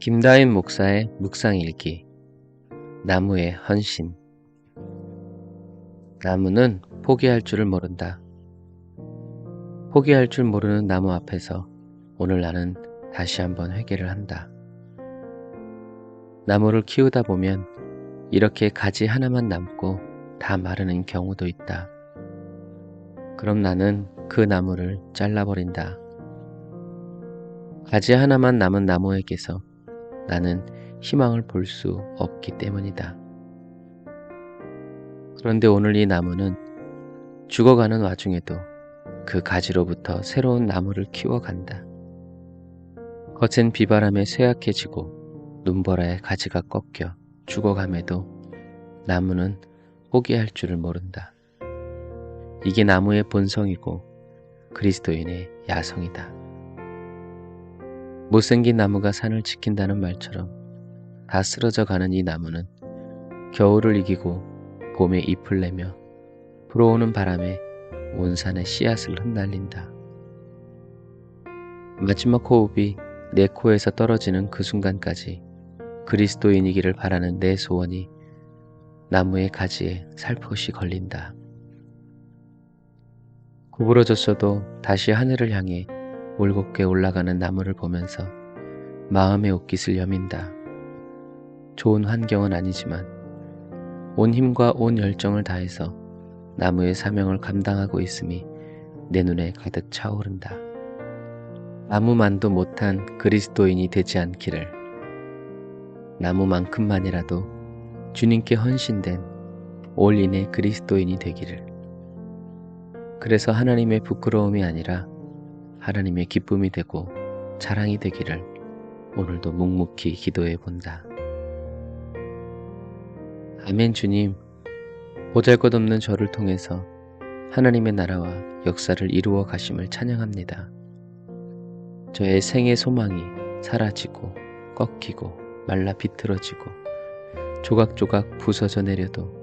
김다인 목사의 묵상일기 나무의 헌신 나무는 포기할 줄을 모른다. 포기할 줄 모르는 나무 앞에서 오늘 나는 다시 한번 회개를 한다. 나무를 키우다 보면 이렇게 가지 하나만 남고 다 마르는 경우도 있다. 그럼 나는 그 나무를 잘라버린다. 가지 하나만 남은 나무에게서 나는 희망을 볼 수 없기 때문이다. 그런데 오늘 이 나무는 죽어가는 와중에도 그 가지로부터 새로운 나무를 키워간다. 거센 비바람에 쇠약해지고 눈보라에 가지가 꺾여 죽어감에도 나무는 포기할 줄을 모른다. 이게 나무의 본성이고 그리스도인의 야성이다. 못생긴 나무가 산을 지킨다는 말처럼 다 쓰러져 가는 이 나무는 겨울을 이기고 봄에 잎을 내며 불어오는 바람에 온 산의 씨앗을 흩날린다. 마지막 호흡이 내 코에서 떨어지는 그 순간까지 그리스도인이기를 바라는 내 소원이 나무의 가지에 살포시 걸린다. 구부러졌어도 다시 하늘을 향해 올곧게 올라가는 나무를 보면서 마음의 옷깃을 여민다. 좋은 환경은 아니지만 온 힘과 온 열정을 다해서 나무의 사명을 감당하고 있음이 내 눈에 가득 차오른다. 나무만도 못한 그리스도인이 되지 않기를 나무만큼만이라도 주님께 헌신된 올인의 그리스도인이 되기를 그래서 하나님의 부끄러움이 아니라 하나님의 기쁨이 되고 자랑이 되기를 오늘도 묵묵히 기도해 본다. 아멘 주님, 보잘 것 없는 저를 통해서 하나님의 나라와 역사를 이루어 가심을 찬양합니다. 저의 생의 소망이 사라지고 꺾이고 말라 비틀어지고 조각조각 부서져 내려도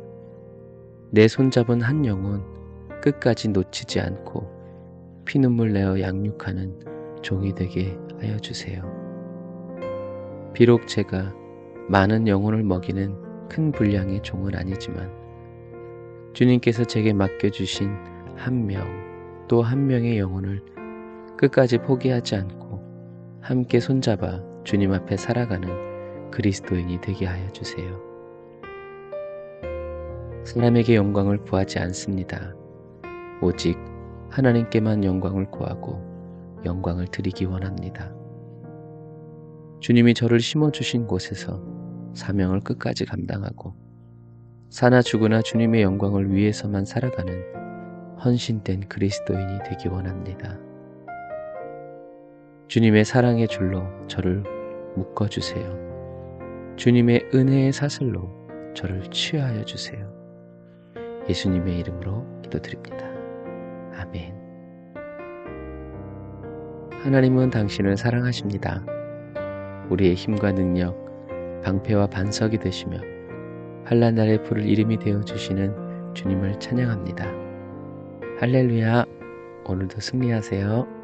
내 손잡은 한 영혼 끝까지 놓치지 않고 피눈물 내어 양육하는 종이 되게 하여 주세요. 비록 제가 많은 영혼을 먹이는 큰 분량의 종은 아니지만 주님께서 제게 맡겨주신 한 명, 또한 명의 영혼을 끝까지 포기하지 않고 함께 손잡아 주님 앞에 살아가는 그리스도인이 되게 하여 주세요. 사람에게 영광을 구하지 않습니다. 오직 하나님께만 영광을 구하고 영광을 드리기 원합니다. 주님이 저를 심어주신 곳에서 사명을 끝까지 감당하고 사나 죽으나 주님의 영광을 위해서만 살아가는 헌신된 그리스도인이 되기 원합니다. 주님의 사랑의 줄로 저를 묶어주세요. 주님의 은혜의 사슬로 저를 취하여 주세요. 예수님의 이름으로 기도드립니다. 아멘. 하나님은 당신을 사랑하십니다. 우리의 힘과 능력, 방패와 반석이 되시며 한란날의 불을 이름이 되어 주시는 주님을 찬양합니다. 할렐루야. 오늘도 승리하세요.